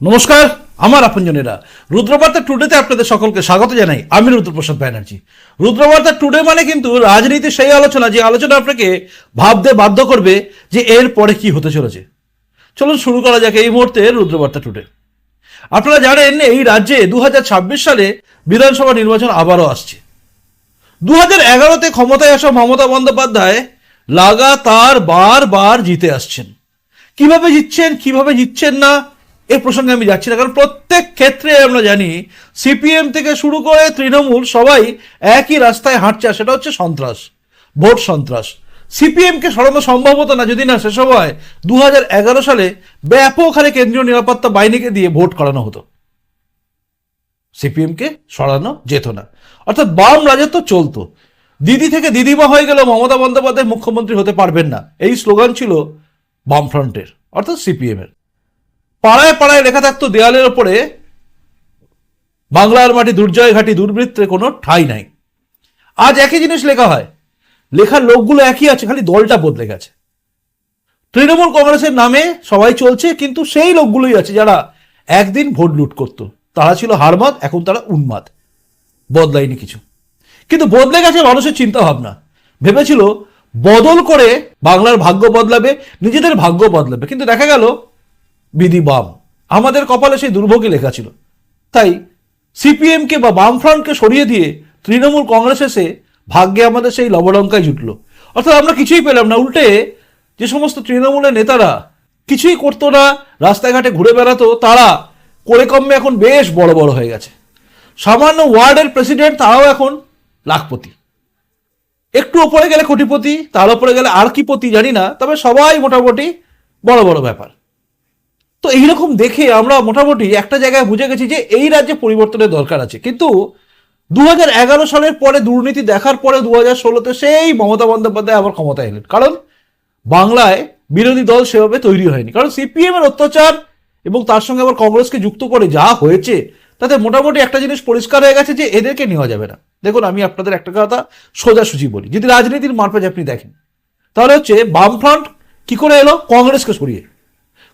নমস্কার, আমার আপনজনেরা। রুদ্রবার্তা টুডেতে আপনাদের সকলকে স্বাগত জানাই। আমি রুদ্রপ্রসাদ ব্যানার্জি। রুদ্রবার্তা টুডে মানে কিন্তু রাজনীতির সেই আলোচনা, যে আলোচনা আপনাকে ভাবতে বাধ্য করবে যে এর পরে কি হতে চলেছে। চলুন শুরু করা যাক এই মুহূর্তে রুদ্রবার্তা টুডে। আপনারা জানেন, এই রাজ্যে দু হাজার ছাব্বিশ সালে বিধানসভা নির্বাচন আবারও আসছে। দু হাজার এগারোতে ক্ষমতায় আসা মমতা বন্দ্যোপাধ্যায় লাগাতার বারবার জিতে আসছেন। কীভাবে জিতছেন কীভাবে জিতছেন না এ প্রসঙ্গে আমি যাচ্ছি না, কারণ প্রত্যেক ক্ষেত্রে আমরা জানি সিপিএম থেকে শুরু করে তৃণমূল সবাই একই রাস্তায় হাঁটছে সেটা হচ্ছে সন্ত্রাস, ভোট সন্ত্রাস। সিপিএমকে সরানো সম্ভব হতো না, যদি না সে সময় দু হাজার এগারো সালে ব্যাপক হারে কেন্দ্রীয় নিরাপত্তা বাহিনীকে দিয়ে ভোট করানো হতো। সিপিএমকে সরানো যেত না। অর্থাৎ বাম রাজত্ব চলতো। দিদি থেকে দিদিমা হয়ে গেল, মমতা বন্দ্যোপাধ্যায় মুখ্যমন্ত্রী হতে পারবেন না। এই স্লোগান ছিল বামফ্রন্টের, অর্থাৎ সিপিএম এর পাড়ায় পাড়ায় লেখা থাকতো দেয়ালের ওপরে, বাংলার মাটি দুর্জয় ঘাটি দুর্বৃত্তের কোনো ঠাঁই নাই। আজ একই জিনিস লেখা হয়। লেখার লোকগুলো একই আছে, খালি দলটা বদলে গেছে। তৃণমূল কংগ্রেসের নামে সবাই চলছে, কিন্তু সেই লোকগুলোই আছে যারা একদিন ভোট লুট করতো। তারা ছিল হারমাদ এখন তারা উন্মাদ। বদলায়নি কিছু। কিন্তু বদলে গেছে মানুষের চিন্তা ভাবনা ভেবেছিল বদল করে বাংলার ভাগ্য বদলাবে, নিজেদের ভাগ্য বদলাবে। কিন্তু দেখা গেল বিধি বাম। আমাদের কপালে সেই দুর্ভোগই লেখা ছিল। তাই সিপিএমকে বা বামফ্রন্টকে সরিয়ে দিয়ে তৃণমূল কংগ্রেস এসে ভাগ্যে আমাদের সেই লবলঙ্কায় জুটলো। অর্থাৎ আমরা কিছুই পেলাম না। উল্টে যে সমস্ত তৃণমূলের নেতারা কিছুই করতো না, রাস্তাঘাটে ঘুরে বেড়াতো, তারা করে কমে এখন বেশ বড় বড় হয়ে গেছে। সামান্য ওয়ার্ডের প্রেসিডেন্ট তারাও এখন লাখপতি। একটু ওপরে গেলে কোটিপতি তার ওপরে গেলে আর কি পতি জানি না, তবে সবাই মোটামুটি বড় বড় ব্যাপার। তো এইরকম দেখে আমরা মোটামুটি একটা জায়গায় বুঝে গেছি যে এই রাজ্যে পরিবর্তনের দরকার আছে। কিন্তু দু হাজার এগারো সালের পরে দুর্নীতি দেখার পরে দু হাজার ষোলোতে সেই মমতা বন্দ্যোপাধ্যায় আবার ক্ষমতায় এলেন। কারণ বাংলায় বিরোধী দল সেভাবে তৈরি হয়নি। কারণ সিপিএম এর অত্যাচার এবং তার সঙ্গে আবার কংগ্রেসকে যুক্ত করে যা হয়েছে, তাতে মোটামুটি একটা জিনিস পরিষ্কার হয়ে গেছে যে এদেরকে নেওয়া যাবে না। দেখুন, আমি আপনাদের একটা কথা সোজাসুজি বলি। যদি রাজনীতির মারপেজ আপনি দেখেন, তাহলে হচ্ছে বামফ্রন্ট কি করে এলো? কংগ্রেসকে সরিয়ে।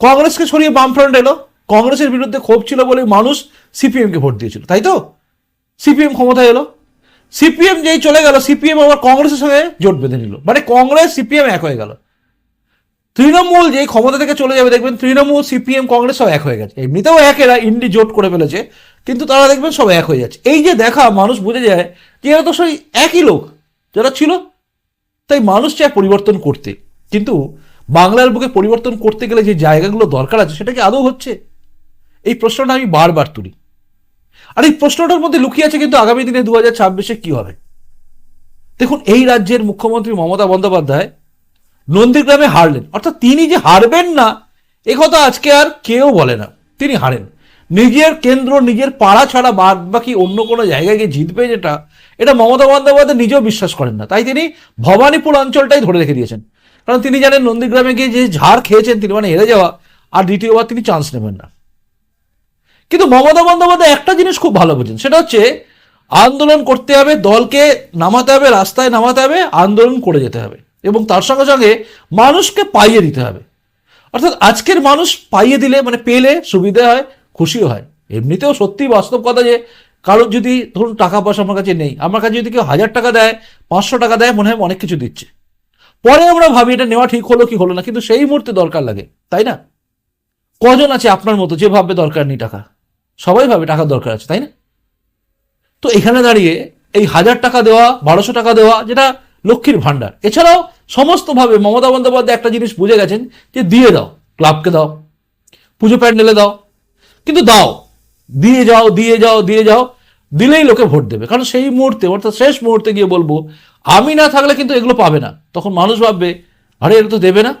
কংগ্রেসকে সরিয়ে বামফ্রন্ট এলো। কংগ্রেসের বিরুদ্ধে ক্ষোভ ছিল বলে মানুষ সিপিএমকে ভোট দিয়েছিল, তাই তো? সিপিএম ক্ষমতায় এলো। সিপিএম যেই চলে গেল, সিপিএম আবার কংগ্রেসের সঙ্গে জোট বেঁধে নিল। মানে কংগ্রেস, সিপিএম এক হয়ে গেল। তৃণমূল যেই ক্ষমতা থেকে চলে যাবে, দেখবেন তৃণমূল, সিপিএম, কংগ্রেস সব এক হয়ে গেছে। এমনিতেও এক, এরা ইন্ডি জোট করে ফেলেছে, কিন্তু তারা দেখবেন সব এক হয়ে যাচ্ছে। এই যে দেখা, মানুষ বুঝে যায় যে এরা তো সেই একই লোক যারা ছিল, তাই মানুষ চায় পরিবর্তন করতে। কিন্তু বাংলার বুকে পরিবর্তন করতে গেলে যে জায়গাগুলো দরকার আছে, সেটা কি আদৌ হচ্ছে? এই প্রশ্নটা আমি বারবার তুলি। আর এই প্রশ্নটার মধ্যে লুকিয়ে আছে কিন্তু আগামী দিনে দু হাজার ছাব্বিশে কি হবে? দেখুন, এই রাজ্যের মুখ্যমন্ত্রী মমতা বন্দ্যোপাধ্যায় নন্দীগ্রামে হারলেন। অর্থাৎ তিনি যে হারবেন না, এ কথা আজকে আর কেউ বলে না। তিনি হারেন। নিজের কেন্দ্র, নিজের পাড়া ছাড়া বাদ বাকি অন্য কোনো জায়গায় গিয়ে জিতবে যেটা, এটা মমতা বন্দ্যোপাধ্যায় নিজেও বিশ্বাস করেন না। তাই তিনি ভবানীপুর অঞ্চলটাই ধরে রেখে দিয়েছেন। কারণ তিনি জানেন নন্দীগ্রামে গিয়ে যে ঝাড় খেয়েছেন তিনি মানে হেরে যাওয়া, আর দ্বিতীয়বার তিনি চান্স নেবেন না। কিন্তু মমতা বন্দ্যোপাধ্যায় একটা জিনিস খুব ভালো বোঝেন, সেটা হচ্ছে আন্দোলন করতে হবে, দলকে নামাতে হবে, রাস্তায় নামাতে হবে, আন্দোলন করে যেতে হবে এবং তার সঙ্গে সঙ্গে মানুষকে পাইয়ে দিতে হবে। অর্থাৎ আজকের মানুষ পাইয়ে দিলে মানে পেলে সুবিধা হয়, খুশিও হয়। এমনিতেও সত্যি বাস্তব কথা যে কারোর যদি ধরুন টাকা পয়সা আমার কাছে নেই, আমার কাছে যদি কেউ হাজার টাকা দেয়, পাঁচশো টাকা দেয়, মনে হয় অনেক কিছু দিচ্ছে। পরে আমরা ভাবি এটা নেওয়া ঠিক হলো কি হলো না, কিন্তু সেই মুহূর্তে দরকার লাগে, তাই না? কজন আছে আপনার মতো যে ভাববে দরকার নেই টাকা? সবাই ভাবে টাকার দরকার আছে, তাই না? তো এখানে দাঁড়িয়ে এই হাজার টাকা দেওয়া, বারোশো টাকা দেওয়া, যেটা লক্ষ্মীর ভাণ্ডার, এছাড়াও সমস্তভাবে মমতা বন্দ্যোপাধ্যায় একটা জিনিস বুঝে গেছেন যে দিয়ে দাও, ক্লাবকে দাও, পুজো প্যান্ডেলে দাও, কিন্তু দাও, দিয়ে যাও দিয়ে যাও দিয়ে যাও দিলেই লোকে ভোট দেবে। কারণ সেই মুহূর্তে, অর্থাৎ শেষ মুহূর্তে গিয়ে বলব, আমি না থাকলে কিন্তু এগুলো পাবে না। তখন মানুষ ভাববে, আরে এটা তো দেবে না।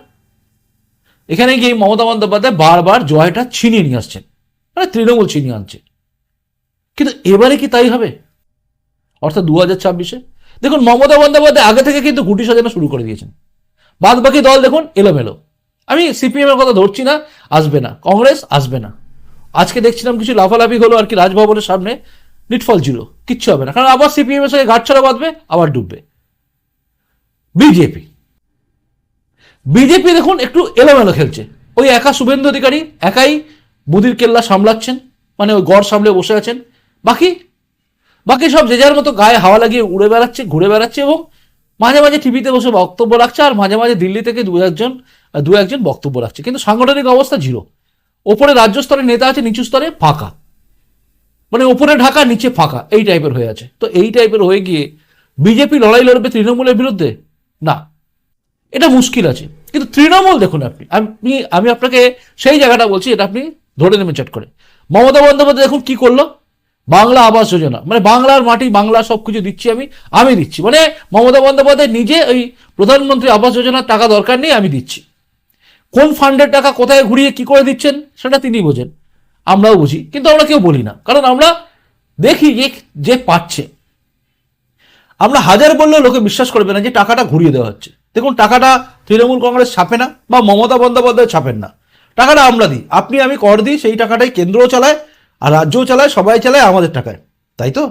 এখানে গিয়ে মমতা বন্দ্যোপাধ্যায় বারবার জয়টা ছিনিয়ে নিয়ে আসছেন। মানে তৃণমূল ছিনিয়ে আনছে। কিন্তু এবারে কি তাই হবে? অর্থাৎ দু হাজার ছাব্বিশে? দেখুন, মমতা বন্দ্যোপাধ্যায় আগে থেকে কিন্তু গুটি সাজানো শুরু করে দিয়েছেন। বাদ বাকি দল দেখুন, এলোমেলো। আমি সিপিএমের কথা ধরছি না, আসবে না। কংগ্রেস আসবে না। আজকে দেখছিলাম কিছু লাফালাফি হলো আর কি রাজভবনের সামনে। নিটফল জিরো কিচ্ছু হবে না। কারণ আবার সিপিএম এর সঙ্গে গাঁটছড়া বাঁধবে, আবার ডুববে। বিজেপি বিজেপি দেখুন, একটু এলোমেলো খেলছে। ওই একা শুভেন্দু অধিকারী, একাই মুদির কেল্লা সামলাচ্ছেন মানে ওই গড় সামলে বসে আছেন। বাকি বাকি সব যে যার মতো গায়ে হাওয়া লাগিয়ে উড়ে বেড়াচ্ছে, ঘুরে বেড়াচ্ছে এবং মাঝে মাঝে টিভিতে বসে বক্তব্য রাখছে আর মাঝে মাঝে দিল্লি থেকে দু একজন দু একজন বক্তব্য রাখছে। কিন্তু সাংগঠনিক অবস্থা জিরো। ওপরে রাজ্য স্তরে নেতা আছে, নিচু স্তরে ফাঁকা। মানে ওপরে ঢাকা, নিচে ফাঁকা, এই টাইপের হয়ে আছে। তো এই টাইপের হয়ে গিয়ে বিজেপি লড়াই লড়বে তৃণমূলের বিরুদ্ধে? না। এটা মুশকিল আছে। কিন্তু তৃণমূল দেখুন আপনি আপনি আমি আপনাকে সেই জায়গাটা বলছি এটা আপনি ধরে নেবেন চট করে। মমতা বন্দ্যোপাধ্যায় দেখুন কি করল? বাংলা আবাস যোজনা মানে বাংলার মাটি, বাংলা সব কিছু দিচ্ছি আমি আমি দিচ্ছি। মানে মমতা বন্দ্যোপাধ্যায় নিজে ওই প্রধানমন্ত্রী আবাস যোজনার টাকা দরকার নেই, আমি দিচ্ছি। কোন ফান্ডের টাকা কোথায় ঘুরিয়ে কি করে দিচ্ছেন, সেটা তিনি বোঝেন। আমরাও বুঝি, কিন্তু আমরা কেউ বলি না। কারণ আমরা দেখি যে যে পাচ্ছে। আমরা হাজার বললেও লোকে বিশ্বাস করবে না যে টাকাটা ঘুরিয়ে দেওয়া হচ্ছে। দেখুন, টাকাটা তৃণমূল কংগ্রেস ছাপে না, বা মমতা বন্দ্যোপাধ্যায় ছাপেন না। টাকাটা আমরা দিই। আপনি, আমি কর দিই, সেই টাকাটাই কেন্দ্রও চালায়, আর রাজ্যও চালায়, সবাই চালায়, আমাদের টাকায়। তাই তো?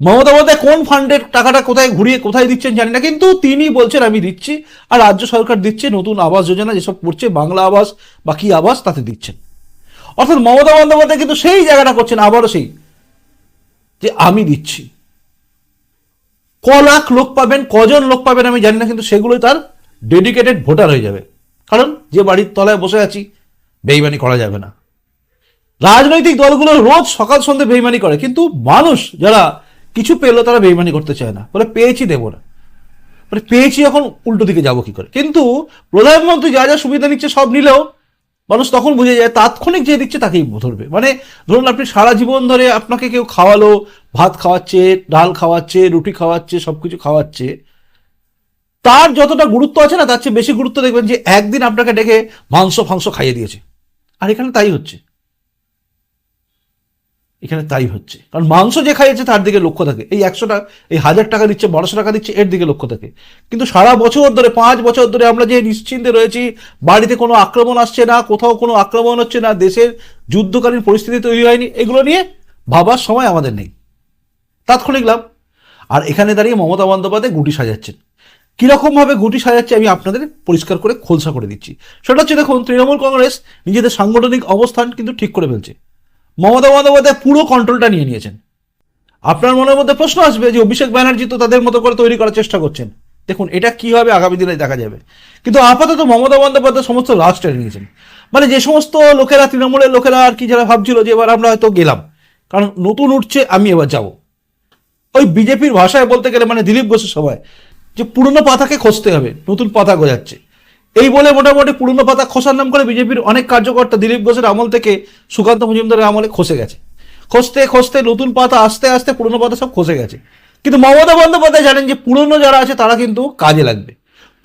মমতা বন্দ্যোপাধ্যায় কোন ফান্ডের টাকাটা কোথায় ঘুরিয়ে, কোথায় দিচ্ছেন জানি না, কিন্তু তিনি বলছেন, আমি দিচ্ছি। আর রাজ্য সরকার দিচ্ছে নতুন আবাস যোজনা, যেসব করছে বাংলা আবাস বা কি আবাস, তাতে দিচ্ছেন। অর্থাৎ মমতা বন্দ্যোপাধ্যায় কিন্তু সেই জায়গাটা করছেন, আবারও সেই, যে আমি দিচ্ছি। ক লাখ লোক পাবেন, কজন লোক পাবেন আমি জানি না, কিন্তু সেগুলোই তার ডেডিকেটেড ভোটার হয়ে যাবে। কারণ যে বাড়ির তলায় বসে আছি, বেইমানি করা যাবে না। রাজনৈতিক দলগুলো রোজ সকাল সন্ধ্যে বেইমানি করে, কিন্তু মানুষ যারা কিছু পেল তারা বেইমানি করতে চায় না। বলে পেয়েছি দেবো না। মানে পেয়েছি, এখন উল্টো দিকে যাব কি করে? কিন্তু প্রধানমন্ত্রী যা যা সুবিধা নিচ্ছে সব নিলেও মানুষ তখন বুঝে যায়, তাৎক্ষণিক যে দিচ্ছে তাকেই ধরবে। মানে ধরুন আপনি সারা জীবন ধরে আপনাকে কেউ খাওয়ালো, ভাত খাওয়াচ্ছে, ডাল খাওয়াচ্ছে, রুটি খাওয়াচ্ছে সব কিছু খাওয়াচ্ছে, তার যতটা গুরুত্ব আছে না, তার চেয়ে বেশি গুরুত্ব দেখবেন যে একদিন আপনাকে ডেকে মাংস, ফাংস খাইয়ে দিয়েছে। আর এখানে তাই হচ্ছে। এখানে তাই হচ্ছে। কারণ মাংস যে খাইয়েছে তার দিকে লক্ষ্য থাকে। এই একশো টাকা এই হাজার টাকা দিচ্ছে, বারোশো টাকা দিচ্ছে, এর দিকে লক্ষ্য থাকে। কিন্তু সারা বছর ধরে, পাঁচ বছর ধরে আমরা যে নিশ্চিন্তে রয়েছি, বাড়িতে কোনো আক্রমণ আসছে না, কোথাও কোনো আক্রমণ হচ্ছে না, দেশের যুদ্ধকালীন পরিস্থিতি তৈরি হয়নি, এগুলো নিয়ে ভাবার সময় আমাদের নেই। তাৎক্ষণিক লাভ। আর এখানে দাঁড়িয়ে মমতা বন্দ্যোপাধ্যায় গুটি সাজাচ্ছেন। কীরকমভাবে গুটি সাজাচ্ছে আমি আপনাদের পরিষ্কার করে খোলসা করে দিচ্ছি। সেটা হচ্ছে দেখুন, তৃণমূল কংগ্রেস নিজেদের সাংগঠনিক অবস্থান কিন্তু ঠিক করে ফেলছে। মমতা বন্দ্যোপাধ্যায় পুরো কন্ট্রোলটা নিয়ে নিয়েছেন। আপনার মনের মধ্যে প্রশ্ন আসবে যে অভিষেক ব্যানার্জি তো তাদের মতো করে তৈরি করার চেষ্টা করছেন। দেখুন, এটা কি হবে আগামী দিনে দেখা যাবে। কিন্তু আপাতত মমতা বন্দ্যোপাধ্যায় সমস্ত টেনে নিয়েছেন মানে যে সমস্ত লোকেরা, তৃণমূলের লোকেরা আর কি যারা ভাবছিল যে এবার আমরা হয়তো গেলাম, কারণ নতুন উঠছে, আমি এবার যাব। ওই বিজেপির ভাষায় বলতে গেলে মানে দিলীপ ঘোষের সময়, যে পুরনো পাতাকে খসতে হবে, নতুন পাতা গজাচ্ছে। এই বলে মোটামুটি পুরনো পাতা খসার নাম করে বিজেপির অনেক কার্যকর্তা দিলীপ ঘোষের আমল থেকে সুকান্ত মজুমদারের আমলে খসে গেছে। খসতে খসতে নতুন পাতা আস্তে আস্তে পুরনো পাতা সব খসে গেছে। কিন্তু মমতা বন্দ্যোপাধ্যায় জানেন যে পুরনো যারা আছে তারা কিন্তু কাজে লাগবে।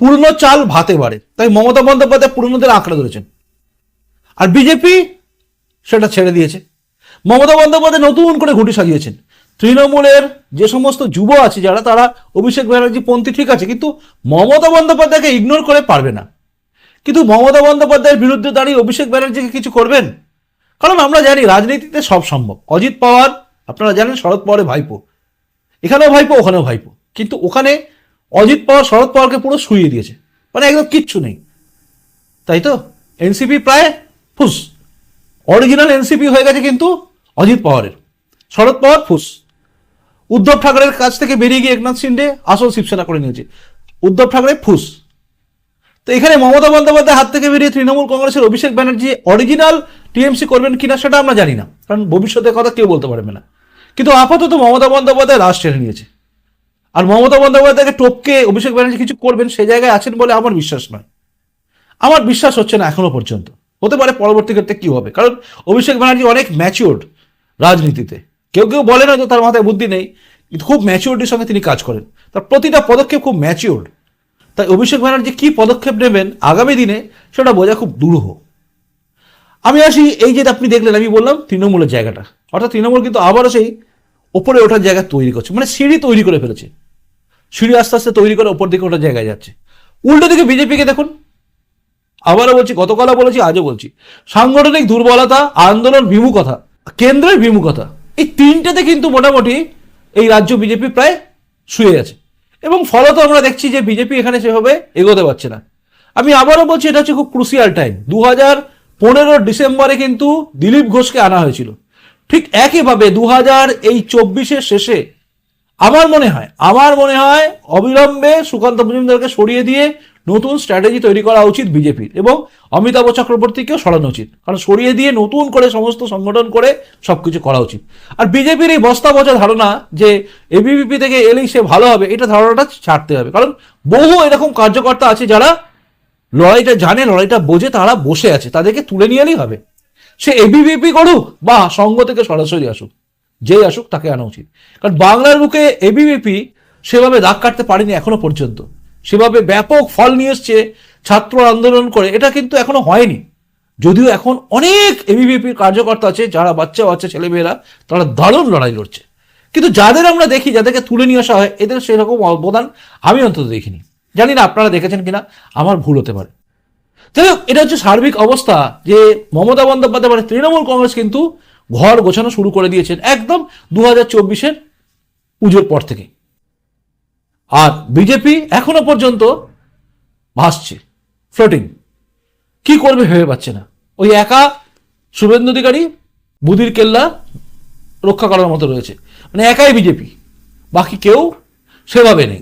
পুরনো চাল ভাতে বাড়ে, তাই মমতা বন্দ্যোপাধ্যায় পুরনোদের আঁকড়ে ধরেছেন। আর বিজেপি সেটা ছেড়ে দিয়েছে। মমতা বন্দ্যোপাধ্যায় নতুন করে ঘুটি সাজিয়েছেন। তৃণমূলের যে সমস্ত যুব আছে যারা, তারা অভিষেক ব্যানার্জি পন্থী ঠিক আছে, কিন্তু মমতা বন্দ্যোপাধ্যায়কে ইগনোর করে পারবে না। কিন্তু মমতা বন্দ্যোপাধ্যায়ের বিরুদ্ধে দাঁড়িয়ে অভিষেক ব্যানার্জিকে কিছু করবেন? কারণ আমরা জানি রাজনীতিতে সব সম্ভব। অজিত পাওয়ার, আপনারা জানেন শরদ পাওয়ারের ভাইপো। এখানেও ভাইপো, ওখানেও ভাইপো। কিন্তু ওখানে অজিত পাওয়ার শরদ পাওয়ারকে পুরো শুইয়ে দিয়েছে। মানে একদম কিচ্ছু নেই। তাই তো? এনসিপি প্রায় ফুস। অরিজিনাল এনসিপি হয়ে গেছে কিন্তু অজিত পাওয়ারের। শরদ পাওয়ার ফুস। উদ্ধব ঠাকরের কাছ থেকে বেরিয়ে গিয়ে একনাথ শিন্ডে আসল শিবসেনা করে নিয়েছে। উদ্ধব ঠাকরে ফুস। তো এখানে মমতা বন্দ্যোপাধ্যায় হাত থেকে বেরিয়ে তৃণমূল কংগ্রেসের অভিষেক ব্যানার্জি অরিজিনাল টিএমসি করবেন কিনা সেটা আমরা জানি না। কারণ ভবিষ্যতের কথা কেউ বলতে পারবে না। কিন্তু আপাতত মমতা বন্দ্যোপাধ্যায় রাশ টেনে নিয়েছে। আর মমতা বন্দ্যোপাধ্যায়কে টপকে অভিষেক ব্যানার্জি কিছু করবেন সে জায়গায় আছেন বলে আমার বিশ্বাস নয়। আমার বিশ্বাস হচ্ছে না এখনও পর্যন্ত। হতে পারে পরবর্তী ক্ষেত্রে কি হবে? কারণ অভিষেক ব্যানার্জি অনেক ম্যাচিওর্ড রাজনীতিতে। কেউ কেউ বলে না যে তার মাথায় বুদ্ধি নেই। কিন্তু খুব ম্যাচিওরিটির সঙ্গে তিনি কাজ করেন। তার প্রতিটা পদক্ষেপ খুব ম্যাচিওর্ড তাই অভিষেক ব্যানার্জি কি পদক্ষেপ নেবেন আগামী দিনে সেটা বোঝা খুব দুরূহ। আমি আসি এই যে আপনি দেখলেন, আমি বললাম তৃণমূলের জায়গাটা। অর্থাৎ তৃণমূল কিন্তু আবারও সেই ওপরে ওঠার জায়গা তৈরি করছে। মানে সিঁড়ি তৈরি করে ফেলেছে। সিঁড়ি আস্তে আস্তে তৈরি করে ওপর দিকে ওঠার জায়গায় যাচ্ছে। উল্টো দিকে বিজেপিকে দেখুন। আবারও বলছি, গতকালও বলেছি, আজও বলছি, সাংগঠনিক দুর্বলতা, আন্দোলন বিমুখতা কেন্দ্রের বিমুখতা এই তিনটাতে কিন্তু মোটামুটি এই রাজ্য বিজেপি প্রায় শুয়ে আছে। এবং ফলত আমরা দেখছি যে বিজেপি এখানে সেভাবে এগোতে পারছে না। আমি আবারও বলছি, এটা হচ্ছে খুব ক্রুসিয়াল টাইম দু হাজার পনেরো ডিসেম্বরে কিন্তু দিলীপ ঘোষকে আনা হয়েছিল। ঠিক একইভাবে দু হাজার এই চব্বিশের শেষে আমার মনে হয়, আমার মনে হয় অবিলম্বে সুকান্ত মজুমদারকে সরিয়ে দিয়ে নতুন স্ট্র্যাটেজি তৈরি করা উচিত বিজেপির এবং অমিতাভ চক্রবর্তীকেও সরানো উচিত। কারণ সরিয়ে দিয়ে নতুন করে সমস্ত সংগঠন করে সবকিছু করা উচিত। আর বিজেপির এই বস্তা বচা ধারণা যে এবিভিপি থেকে এলেই সে ভালো হবে, এটা ধারণাটা ছাড়তে হবে। কারণ বহু এরকম কার্যকর্তা আছে যারা লড়াইটা জানে, লড়াইটা বোঝে, তারা বসে আছে, তাদেরকে তুলে নিয়ে এলেই হবে। সে এবিভিপি করুক বা সঙ্গ থেকে সরাসরি আসুক, যেই আসুক তাকে আনা উচিত। কারণ বাংলার বুকে এবিভিপি সেভাবে দাগ কাটতে পারেনি এখনও পর্যন্ত। সেভাবে ব্যাপক ফল নিয়ে এসছে ছাত্র আন্দোলন করে। এটা কিন্তু এখনও হয়নি। যদিও এখন অনেক এবিভিপির কার্যকর্তা আছে, যারা বাচ্চা বাচ্চা ছেলেমেয়েরা, তারা দারুণ লড়াই লড়ছে। কিন্তু যাদের আমরা দেখি, যাদেরকে তুলে নিয়ে আসা হয়, এদের সেরকম অবদান আমি অন্তত দেখিনি। জানি না আপনারা দেখেছেন কিনা, আমার ভুল হতে পারে। যাই এটা হচ্ছে সার্বিক অবস্থা যে মমতা বন্দ্যোপাধ্যায় মানে তৃণমূল কংগ্রেস কিন্তু ঘর গোছানো শুরু করে দিয়েছেন একদম দু হাজার চব্বিশের পুজোর পর থেকে। আর বিজেপি এখনও পর্যন্ত ভাসছে ফ্লোটিং কি করবে ভেবে পাচ্ছে না। ওই একা শুভেন্দু অধিকারী বুদির কেল্লা রক্ষা করার মতো রয়েছে। মানে একাই বিজেপি বাকি কেউ সেভাবে নেই।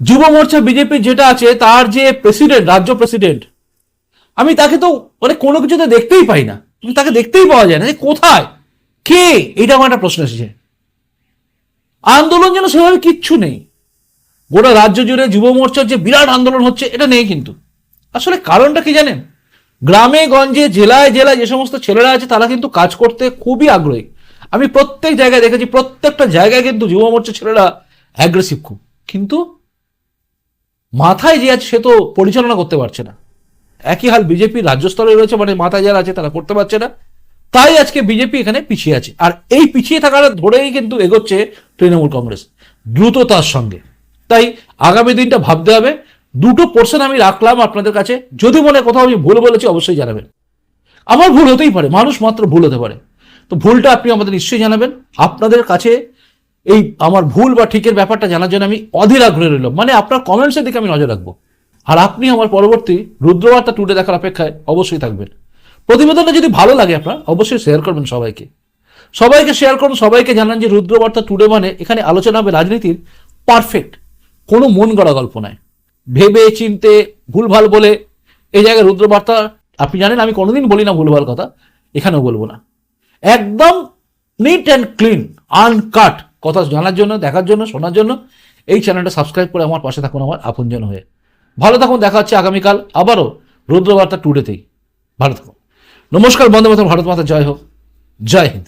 যুব মোর্চা বিজেপির যেটা আছে, তার যে প্রেসিডেন্ট রাজ্য প্রেসিডেন্ট আমি তাকে তো মানে কোনো কিছুতে দেখতেই পাই না। তাকে দেখতেই পাওয়া যায় না যে কোথায়, কে, এটা আমার একটা প্রশ্ন এসেছে। আন্দোলন যেন সেভাবে কিচ্ছু নেই। গোটা রাজ্য জুড়ে যুব মোর্চার যে বিরাট আন্দোলন হচ্ছে, এটা নেই কিন্তু। আসলে কারণটা কি জানেন? গ্রামে, গঞ্জে, জেলায় জেলায় যে সমস্ত ছেলেরা আছে, তারা কিন্তু কাজ করতে খুবই আগ্রহী। আমি প্রত্যেক জায়গায় দেখেছি, প্রত্যেকটা জায়গায় কিন্তু যুব মোর্চা ছেলেরা অ্যাগ্রেসিভ খুব। কিন্তু মাথায় যে আছে, সে তো পরিচালনা করতে পারছে না। একই হাল বিজেপি রাজ্য স্তরে রয়েছে মানে মাথায় যারা আছে, তারা করতে পারছে না। তাই আজকে বিজেপি এখানে পিছিয়ে আছে। আর এই পিছিয়ে থাকাটা ধরেই কিন্তু এগোচ্ছে তৃণমূল কংগ্রেস, দ্রুততার সঙ্গে। তাই আগামী দিনটা ভাবতে হবে। দুটো পোর্শন আমি রাখলাম আপনাদের কাছে। যদি মনে কোথাও আমি ভুল বলেছি, অবশ্যই জানাবেন। আমার ভুল হতেই পারে, মানুষ মাত্র ভুল হতে পারে। তো ভুলটা আপনি আমাদের নিশ্চয়ই জানাবেন। আপনাদের কাছে এই আমার ভুল বা ঠিকের ব্যাপারটা জানার জন্য আমি অধীর আগ্রহে রইলাম। মানে আপনার কমেন্টসের দিকে আমি নজর রাখব। আর আপনি আমার পরবর্তী রুদ্রবার্তা টুডে দেখার অপেক্ষায় অবশ্যই থাকবেন। প্রতিবেদনটা যদি ভালো লাগে আপনার, অবশ্যই শেয়ার করবেন সবাইকে। সবাইকে শেয়ার করুন, সবাইকে জানান যে রুদ্রবার্তা টুডে মানে এখানে আলোচনা হবে রাজনীতির পারফেক্ট কোনো মন গড়া গল্প নয়। ভেবে, চিনতে, ভুলভাল বলে। এই জায়গায় রুদ্রবার্তা, আপনি জানেন, আমি কোনোদিন বলি না ভুলভাল কথা, এখানেও বলব না। একদম নিট অ্যান্ড ক্লিন আনকাট কথা জানার জন্য, দেখার জন্য, শোনার জন্য, এই চ্যানেলটা সাবস্ক্রাইব করে আমার পাশে থাকুন আমার আপনজন হয়ে। ভালো থাকুন, দেখা হচ্ছে আগামীকাল আবারও রুদ্রবার্তা টুডেতেই ভালো থাকুন। নমস্কার, বন্দে মাতা ভারত মাতা, জয় হোক। জয় হিন্দ।